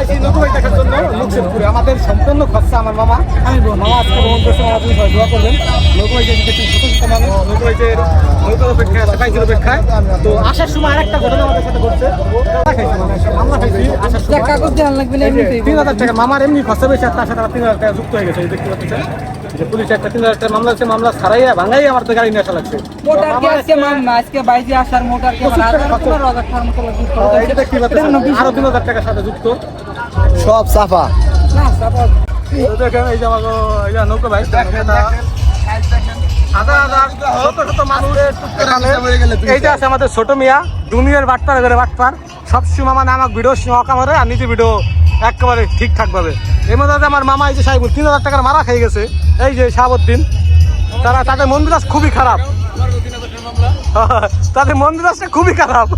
দেখার জন্য খরচা আমার মামা। মামা আজকে ভ্রমণ করছে মামা তুমি দোয়া করবেন। নতুন ভাই যে দেখছি ছোট ছোট মানুষ নতুন যে নৌকার অপেক্ষায় আছে অপেক্ষায়। তো আসার সময় আরেকটা ঘটনা আমাদের সাথে ঘটছে। টাকা খাইছি মানে মামলা খাইছি আসার সময়। কাগজ দেওয়ার লাগবে না এমনিতেই তিন হাজার টাকা মামার এমনি খরচা বেশি আর তার সাথে তিন হাজার টাকা যুক্ত হয়ে গেছে দেখতে পাচ্ছেন। যে পুলিশ একটা তিন হাজার টাকা মামলা আছে মামলা ছাড়াইয়া ভাঙাই আমার তো গাড়ি নিয়ে আসা লাগছে আরও তিন হাজার টাকার সাথে যুক্ত। সব সাফা। তো এই যে আমার আছে আমাদের ছোট মিয়া, দুনিয়ার বাটপার করে বাটপার সবসময় মামা আমাকে ভিডিও করে আর নিজে ভিডিও একেবারে ঠিকঠাক ভাবে এই মধ্যে আমার মামা এই যে সাহেবুল তিন হাজার টাকার মারা খেয়ে গেছে এই যে শাহাবুদ্দিন তারা তাদের মন্দিরাজ খুবই খারাপ তাদের মন্দিরাজটা খুবই খারাপ!